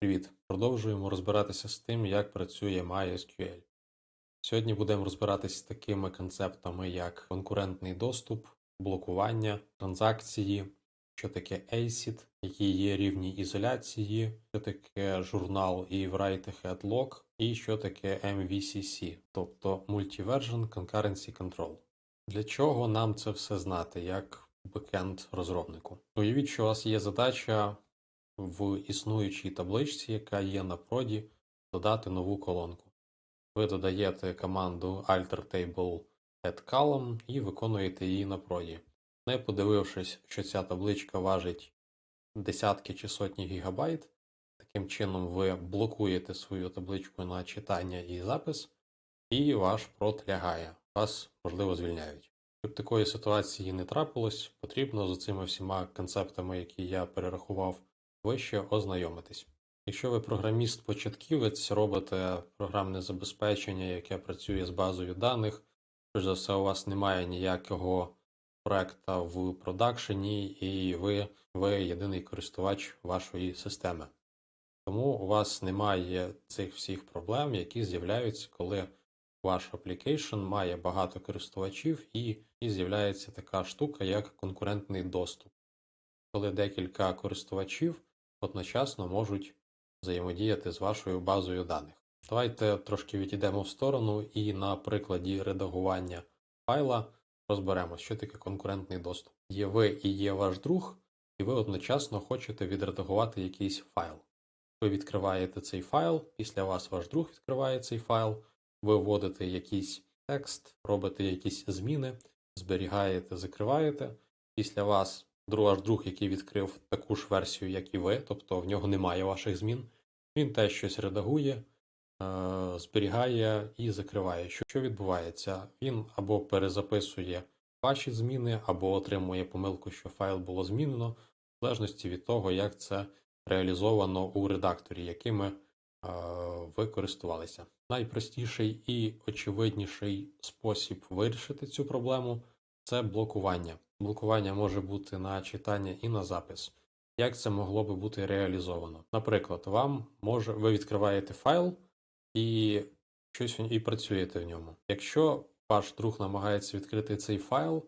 Привіт! Продовжуємо розбиратися з тим, як працює MySQL. Сьогодні будемо розбиратися з такими концептами, як конкурентний доступ, блокування, транзакції, що таке ACID, які є рівні ізоляції, що таке журнал і write-ahead log, і що таке MVCC, тобто Multiversion Concurrency Control. Для чого нам це все знати, як бекенд розробнику? Уявіть, що у вас є задача в існуючій табличці, яка є на проді, додати нову колонку. Ви додаєте команду altertable add і виконуєте її на проді. Не подивившись, що ця табличка важить десятки чи сотні гігабайт, таким чином ви блокуєте свою табличку на читання і запис, і ваш прод лягає. Вас, можливо, звільняють. Щоб такої ситуації не трапилось, потрібно з цими всіма концептами, які я перерахував вище ознайомитись. Якщо ви програміст-початківець, робите програмне забезпечення, яке працює з базою даних, перш за все, у вас немає ніякого проекта в продакшені, і ви, ви єдиний користувач вашої системи. Тому у вас немає цих всіх проблем, які з'являються, коли ваш application має багато користувачів і, і з'являється така штука, як конкурентний доступ. Коли декілька користувачів одночасно можуть взаємодіяти з вашою базою даних. Давайте трошки відійдемо в сторону і на прикладі редагування файла розберемо, що таке конкурентний доступ. Є ви і є ваш друг, і ви одночасно хочете відредагувати якийсь файл. Ви відкриваєте цей файл, після вас ваш друг відкриває цей файл, ви вводите якийсь текст, робите якісь зміни, зберігаєте, закриваєте. Після вас ваш друг, який відкрив таку ж версію, як і ви, тобто в нього немає ваших змін, він теж щось редагує, е, зберігає і закриває. Що, що відбувається? Він або перезаписує ваші зміни, або отримує помилку, що файл було змінено, в залежності від того, як це реалізовано у редакторі, якими е, ви користувалися. Найпростіший і очевидніший спосіб вирішити цю проблему це блокування. Блокування може бути на читання і на запис. Як це могло би бути реалізовано? Наприклад, вам може ви відкриваєте файл і щось і працюєте в ньому. Якщо ваш друг намагається відкрити цей файл,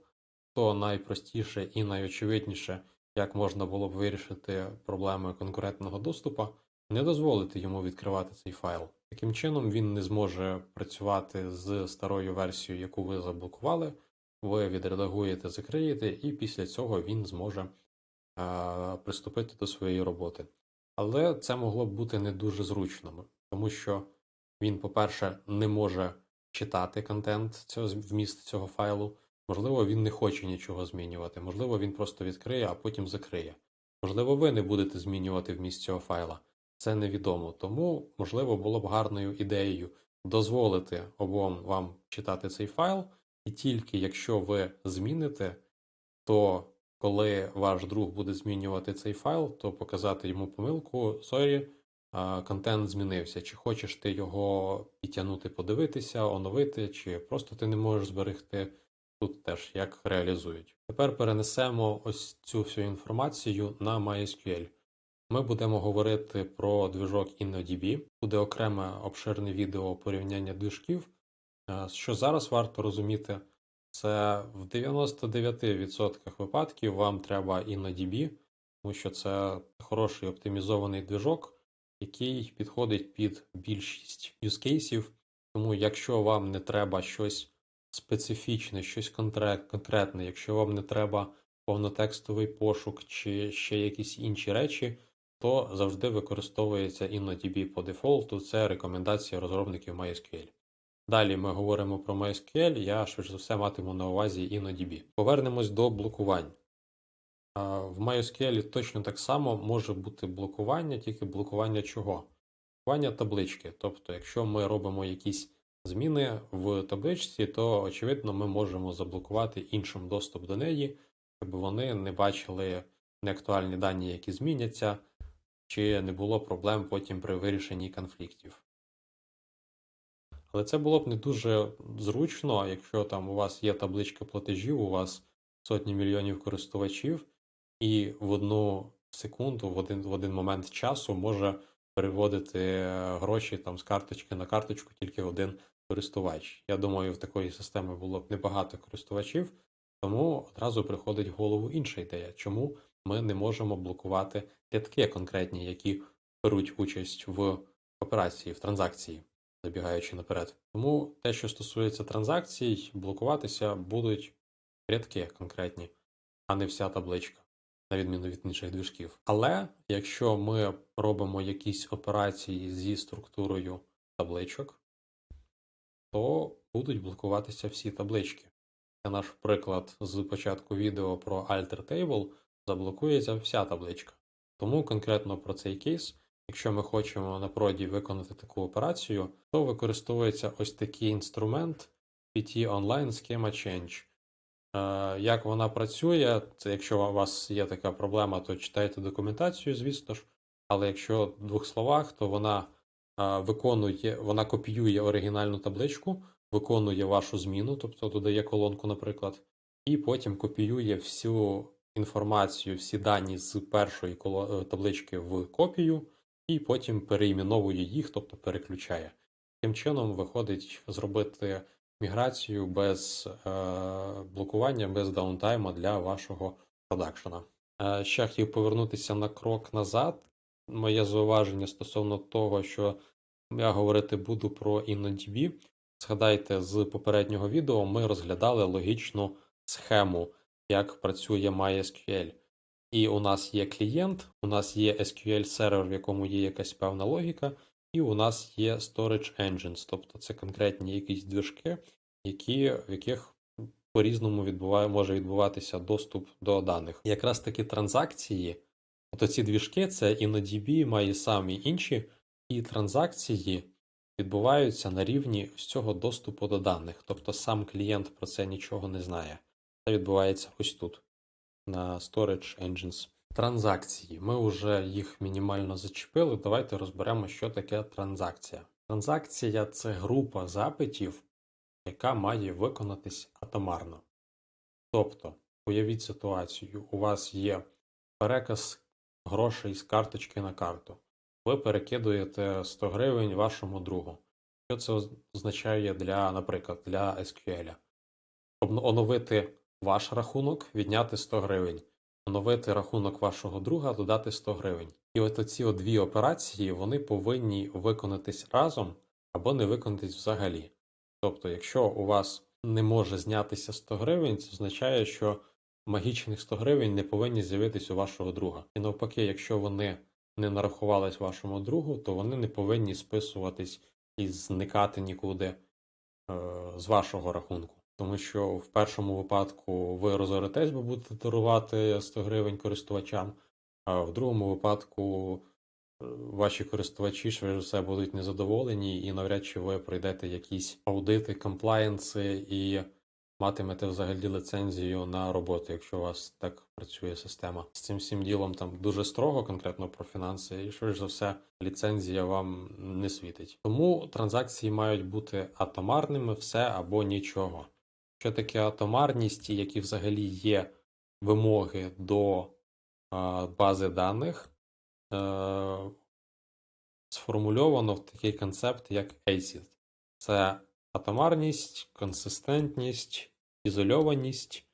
то найпростіше і найочевидніше, як можна було б вирішити проблеми конкурентного доступу, не дозволити йому відкривати цей файл. Таким чином він не зможе працювати з старою версією, яку ви заблокували ви відредагуєте, закриєте, і після цього він зможе а, приступити до своєї роботи. Але це могло б бути не дуже зручно, тому що він, по-перше, не може читати контент цього вміст цього файлу. Можливо, він не хоче нічого змінювати, можливо, він просто відкриє, а потім закриє. Можливо, ви не будете змінювати вміст цього файла. Це невідомо. Тому, можливо, було б гарною ідеєю дозволити обом вам читати цей файл. І тільки якщо ви зміните, то коли ваш друг буде змінювати цей файл, то показати йому помилку, сорі, контент змінився. Чи хочеш ти його підтягнути, подивитися, оновити, чи просто ти не можеш зберегти тут теж як реалізують. Тепер перенесемо ось цю всю інформацію на MySQL. Ми будемо говорити про движок InnoDB. Буде окреме обширне відео порівняння движків. Е, що зараз варто розуміти, це в 99% випадків вам треба InnoDB, тому що це хороший оптимізований движок, який підходить під більшість юзкейсів. Тому, якщо вам не треба щось специфічне, щось конкретне, якщо вам не треба повнотекстовий пошук чи ще якісь інші речі, то завжди використовується InnoDB по дефолту. Це рекомендація розробників MySQL. Далі ми говоримо про MySQL, я швидше за все матиму на увазі InnoDB. Повернемось до блокувань. В MySQL точно так само може бути блокування, тільки блокування чого? Блокування таблички. Тобто, якщо ми робимо якісь зміни в табличці, то, очевидно, ми можемо заблокувати іншим доступ до неї, щоб вони не бачили неактуальні дані, які зміняться, чи не було проблем потім при вирішенні конфліктів. Але це було б не дуже зручно, якщо там у вас є табличка платежів, у вас сотні мільйонів користувачів, і в одну секунду, в один в один момент часу може переводити е, гроші там з карточки на карточку тільки один користувач. Я думаю, в такої системи було б небагато користувачів, тому одразу приходить в голову інша ідея, чому ми не можемо блокувати рядки конкретні, які беруть участь в операції, в транзакції, забігаючи наперед. Тому те, що стосується транзакцій, блокуватися будуть рядки конкретні, а не вся табличка, на відміну від інших движків. Але якщо ми робимо якісь операції зі структурою табличок, то будуть блокуватися всі таблички. Це наш приклад з початку відео про Alter Table заблокується вся табличка. Тому конкретно про цей кейс, якщо ми хочемо на проді виконати таку операцію, то використовується ось такий інструмент PT Online Schema Change. Е, Як вона працює, це якщо у вас є така проблема, то читайте документацію, звісно ж. Але якщо в двох словах, то вона е, виконує, вона копіює оригінальну табличку, виконує вашу зміну, тобто додає колонку, наприклад, і потім копіює всю інформацію, всі дані з першої е, таблички в копію, і потім переіменовує їх, тобто переключає. Таким чином виходить зробити міграцію без е, блокування, без даунтайму для вашого продакшена. Е, ще хотів повернутися на крок назад. Моє зауваження стосовно того, що я говорити буду про InnoDB. Згадайте, з попереднього відео ми розглядали логічну схему, як працює MySQL. І у нас є клієнт, у нас є SQL сервер, в якому є якась певна логіка, і у нас є Storage Engines, тобто це конкретні якісь движки, які, в яких по-різному відбуває, може відбуватися доступ до даних. Якраз такі транзакції, от ці двіжки, це InnoDB, має самі інші, і транзакції відбуваються на рівні ось цього доступу до даних. Тобто сам клієнт про це нічого не знає. Це відбувається ось тут, на Storage Engines. Транзакції. Ми вже їх мінімально зачепили. Давайте розберемо, що таке транзакція. Транзакція це група запитів, яка має виконатись атомарно. Тобто, уявіть ситуацію, у вас є переказ грошей з карточки на карту. Ви перекидуєте 100 гривень вашому другу. Що це означає для, наприклад, для SQL? Оновити ваш рахунок, відняти 100 гривень. Оновити рахунок вашого друга, додати 100 гривень. І от оці дві операції вони повинні виконатись разом або не виконатись взагалі. Тобто, якщо у вас не може знятися 100 гривень, це означає, що магічних 100 гривень не повинні з'явитись у вашого друга. І навпаки, якщо вони не нарахувались вашому другу, то вони не повинні списуватись і зникати нікуди е, з вашого рахунку. Тому що в першому випадку ви розоритесь, бо будете дарувати 100 гривень користувачам, а в другому випадку е, ваші користувачі швидше все будуть незадоволені, і навряд чи ви пройдете якісь аудити, комплаєнси і матимете взагалі лицензію на роботу, якщо у вас так працює система. З цим всім ділом там дуже строго, конкретно про фінанси, і швидше за все, ліцензія вам не світить. Тому транзакції мають бути атомарними, все або нічого. Що таке атомарність, і які взагалі є вимоги до бази даних, е, сформульовано в такий концепт, як ACID. Це атомарність, консистентність, ізольованість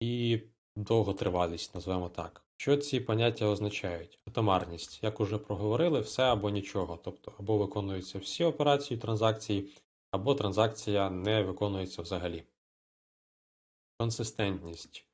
і довготривалість, назвемо так. Що ці поняття означають? Атомарність, як уже проговорили, все або нічого. Тобто, або виконуються всі операції транзакції, або транзакція не виконується взагалі. Консистентність.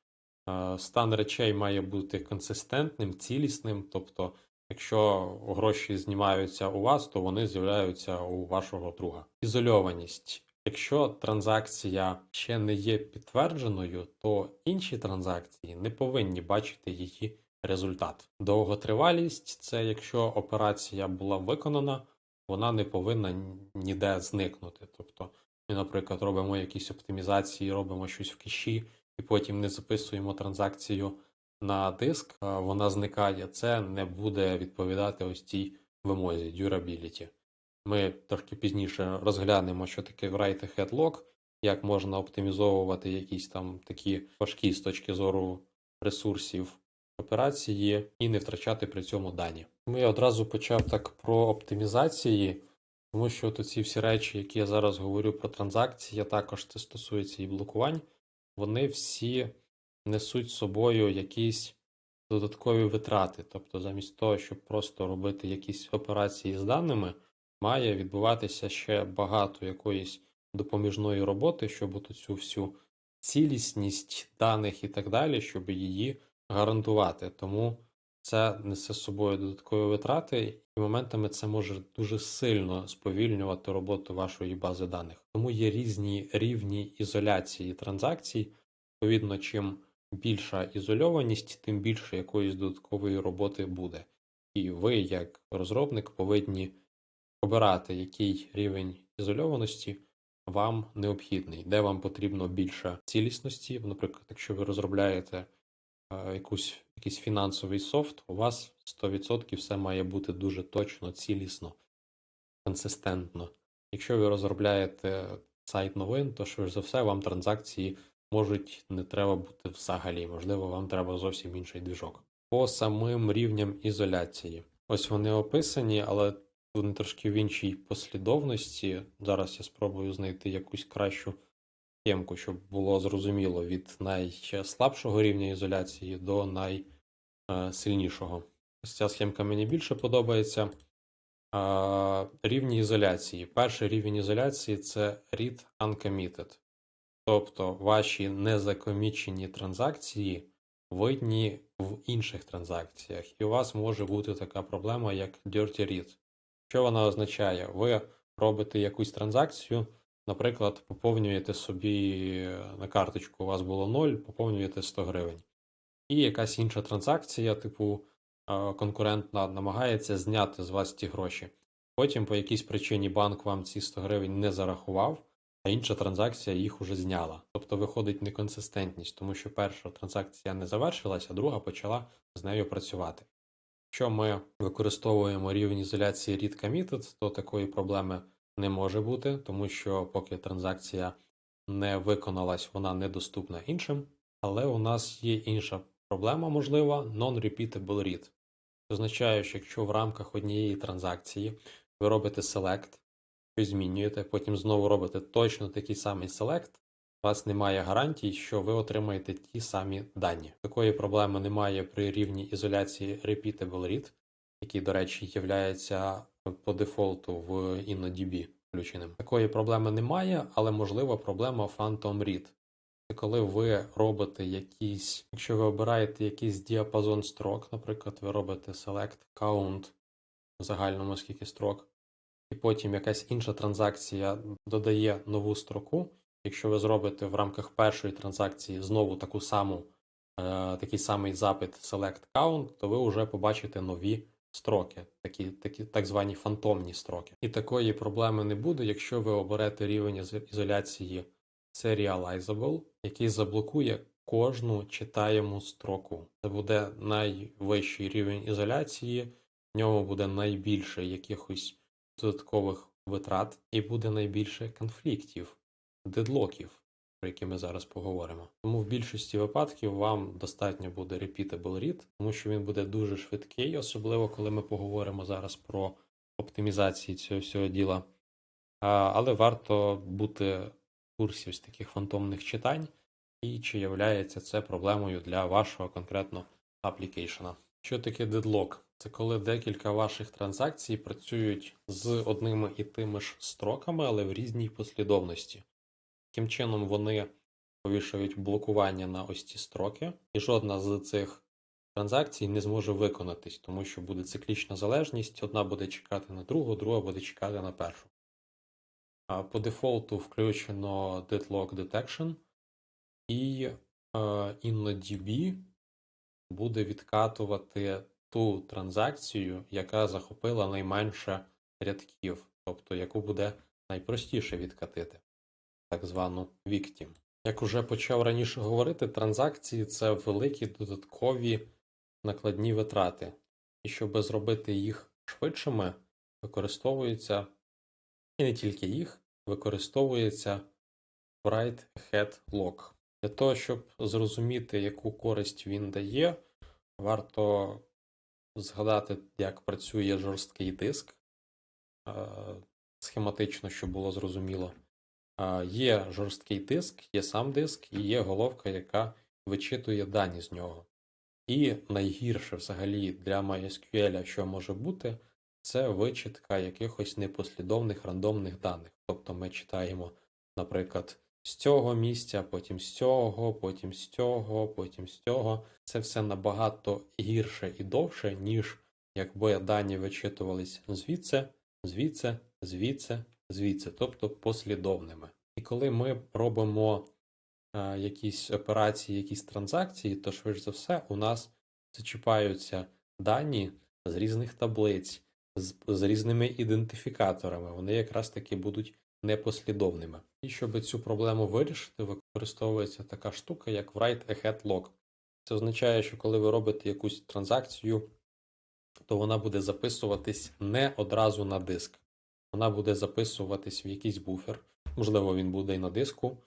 Е, Стан речей має бути консистентним, цілісним. Тобто, якщо гроші знімаються у вас, то вони з'являються у вашого друга. Ізольованість. Якщо транзакція ще не є підтвердженою, то інші транзакції не повинні бачити її результат. Довготривалість це якщо операція була виконана, вона не повинна ніде зникнути. Тобто, ми, наприклад, робимо якісь оптимізації, робимо щось в кеші, і потім не записуємо транзакцію на диск, вона зникає. Це не буде відповідати ось цій вимозі durability. Ми трошки пізніше розглянемо, що таке write ahead lock, як можна оптимізовувати якісь там такі важкі з точки зору ресурсів операції і не втрачати при цьому дані. Я одразу почав так про оптимізації, тому що от ці всі речі, які я зараз говорю про транзакції, а також це стосується і блокувань, вони всі несуть з собою якісь додаткові витрати. Тобто, замість того, щоб просто робити якісь операції з даними, має відбуватися ще багато якоїсь допоміжної роботи, щоб от цю всю цілісність даних і так далі, щоб її гарантувати. Тому це несе з собою додаткові витрати, і моментами це може дуже сильно сповільнювати роботу вашої бази даних. Тому є різні рівні ізоляції транзакцій. Відповідно, чим більша ізольованість, тим більше якоїсь додаткової роботи буде. І ви, як розробник, повинні обирати, який рівень ізольованості вам необхідний, де вам потрібно більше цілісності. Наприклад, якщо ви розробляєте якусь, якийсь фінансовий софт, у вас 100% все має бути дуже точно, цілісно, консистентно. Якщо ви розробляєте сайт новин, то швидше за все вам транзакції можуть не треба бути взагалі. Можливо, вам треба зовсім інший двіжок. По самим рівням ізоляції. Ось вони описані, але вони трошки в іншій послідовності. Зараз я спробую знайти якусь кращу схемку, щоб було зрозуміло від найслабшого рівня ізоляції до найсильнішого. Ось ця схемка мені більше подобається. Рівні ізоляції. Перший рівень ізоляції це read uncommitted. Тобто ваші незакомічені транзакції видні в інших транзакціях, і у вас може бути така проблема, як dirty read. Що вона означає? Ви робите якусь транзакцію, наприклад, поповнюєте собі на карточку, у вас було 0, поповнюєте 100 гривень. І якась інша транзакція, типу е, конкурентна, намагається зняти з вас ті гроші. Потім по якійсь причині банк вам ці 100 гривень не зарахував, а інша транзакція їх уже зняла. Тобто виходить неконсистентність, тому що перша транзакція не завершилася, а друга почала з нею працювати. Якщо ми використовуємо рівень ізоляції read committed, то такої проблеми не може бути, тому що поки транзакція не виконалась, вона недоступна іншим. Але у нас є інша проблема, можлива non-repeatable read. Означає, що якщо в рамках однієї транзакції ви робите select, щось змінюєте, потім знову робите точно такий самий select, у вас немає гарантій, що ви отримаєте ті самі дані. Такої проблеми немає при рівні ізоляції Repeatable Read, який, до речі, є по дефолту в InnoDB включеним. Такої проблеми немає, але можлива проблема Phantom Read. Це коли ви робите якісь, якщо ви обираєте якийсь діапазон строк, наприклад, ви робите select count в загальному скільки строк, і потім якась інша транзакція додає нову строку. Якщо ви зробите в рамках першої транзакції знову таку саму, е, такий самий запит Select Count, то ви вже побачите нові строки, такі, такі так звані фантомні строки. І такої проблеми не буде, якщо ви оберете рівень із- ізоляції Serializable, який заблокує кожну читаєму строку. Це буде найвищий рівень ізоляції, в ньому буде найбільше якихось додаткових витрат і буде найбільше конфліктів дедлоків, про які ми зараз поговоримо. Тому в більшості випадків вам достатньо буде repeatable read, тому що він буде дуже швидкий, особливо коли ми поговоримо зараз про оптимізації цього всього діла. Але варто бути в курсі ось таких фантомних читань, і чи являється це проблемою для вашого конкретно аплікейшена. Що таке дедлок? Це коли декілька ваших транзакцій працюють з одними і тими ж строками, але в різній послідовності. Таким чином вони повішують блокування на ось ці строки, і жодна з цих транзакцій не зможе виконатись, тому що буде циклічна залежність, одна буде чекати на другу, друга буде чекати на першу. А По дефолту включено Deadlock Detection, і е, InnoDB буде відкатувати ту транзакцію, яка захопила найменше рядків, тобто яку буде найпростіше відкатити так звану Victim. Як уже почав раніше говорити, транзакції це великі додаткові накладні витрати, і щоб зробити їх швидшими, використовується і не тільки їх, використовується Write Ahead Lock. Для того, щоб зрозуміти, яку користь він дає, Варто згадати, як працює жорсткий диск, е, схематично, щоб було зрозуміло. Є жорсткий диск, є сам диск і є головка, яка вичитує дані з нього. І найгірше взагалі для MySQL, що може бути, це вичитка якихось непослідовних рандомних даних. Тобто ми читаємо, наприклад, з цього місця, потім з цього, потім з цього, потім з цього. Це все набагато гірше і довше, ніж якби дані вичитувались звідси, звідси, звідси, звідси, тобто послідовними. І коли ми робимо е, якісь операції, якісь транзакції, то швидше за все у нас зачіпаються дані з різних таблиць, з, з різними ідентифікаторами. Вони якраз таки будуть непослідовними. І щоб цю проблему вирішити, використовується така штука, як write ahead log. Це означає, що коли ви робите якусь транзакцію, то вона буде записуватись не одразу на диск. Вона буде записуватись в якийсь буфер. Можливо, він буде і на диску,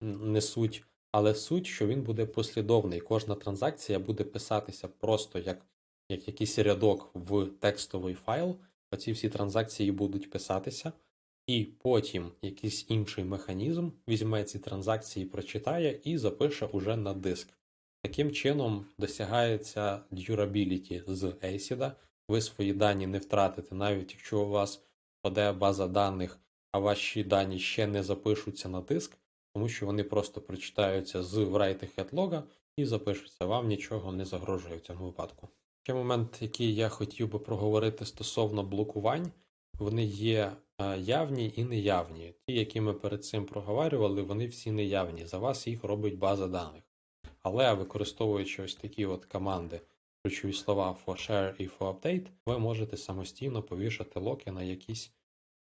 не суть. Але суть, що він буде послідовний. Кожна транзакція буде писатися просто як, як якийсь рядок в текстовий файл. Оці всі транзакції будуть писатися, і потім якийсь інший механізм візьме ці транзакції, прочитає і запише уже на диск. Таким чином досягається durability з ACID. Ви свої дані не втратите, навіть якщо у вас паде база даних, а ваші дані ще не запишуться на диск, тому що вони просто прочитаються з write лога і запишуться. Вам нічого не загрожує в цьому випадку. Ще момент, який я хотів би проговорити стосовно блокувань, вони є е, явні і неявні. Ті, які ми перед цим проговорювали, вони всі неявні. За вас їх робить база даних. Але використовуючи ось такі от команди, ключові слова for share і for update, ви можете самостійно повішати локи на якісь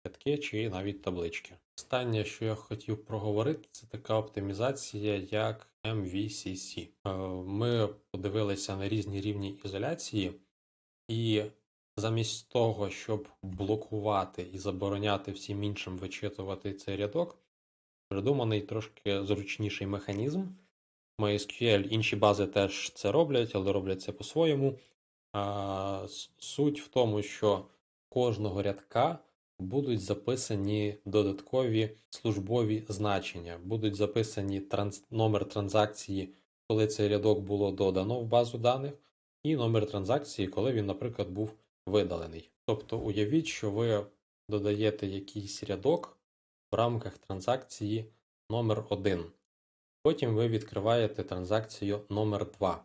рядки чи навіть таблички. Останнє, що я хотів проговорити, це така оптимізація, як MVCC. Е, Ми подивилися на різні рівні ізоляції, і замість того, щоб блокувати і забороняти всім іншим вичитувати цей рядок, придуманий трошки зручніший механізм. MySQL, інші бази теж це роблять, але роблять це по-своєму. Суть в тому, що кожного рядка будуть записані додаткові службові значення, будуть записані транс... номер транзакції, коли цей рядок було додано в базу даних, і номер транзакції, коли він, наприклад, був видалений. Тобто уявіть, що ви додаєте якийсь рядок в рамках транзакції номер 1. Потім ви відкриваєте транзакцію номер 2.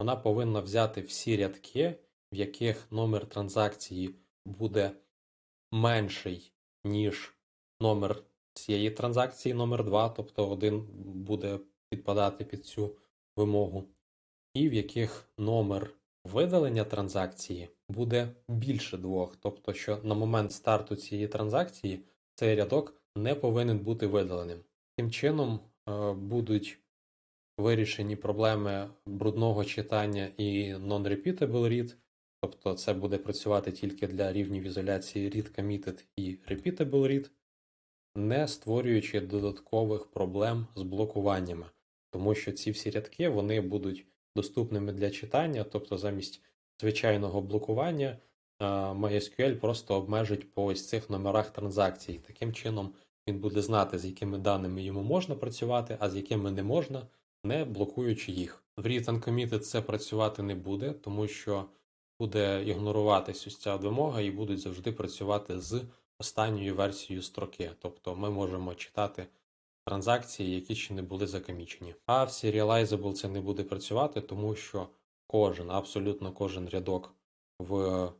Вона повинна взяти всі рядки, в яких номер транзакції буде менший, ніж номер цієї транзакції номер 2, тобто один буде підпадати під цю вимогу, і в яких номер видалення транзакції буде більше двох, тобто що на момент старту цієї транзакції цей рядок не повинен бути видаленим. Таким чином будуть вирішені проблеми брудного читання і non-repeatable read, тобто це буде працювати тільки для рівнів ізоляції read committed і repeatable read, не створюючи додаткових проблем з блокуваннями, тому що ці всі рядки вони будуть доступними для читання, тобто замість звичайного блокування е, MySQL просто обмежить по ось цих номерах транзакцій. Таким чином він буде знати, з якими даними йому можна працювати, а з якими не можна, не блокуючи їх. В Read Uncommitted це працювати не буде, тому що буде ігноруватись ось ця вимога і будуть завжди працювати з останньою версією строки. Тобто ми можемо читати транзакції, які ще не були закомічені. А в Serializable це не буде працювати, тому що кожен, абсолютно кожен рядок в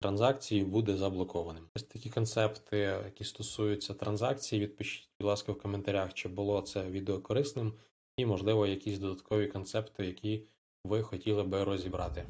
транзакції буде заблокованим. Ось такі концепти, які стосуються транзакцій, відпишіть, будь ласка, в коментарях, чи було це відео корисним, і, можливо, якісь додаткові концепти, які ви хотіли би розібрати.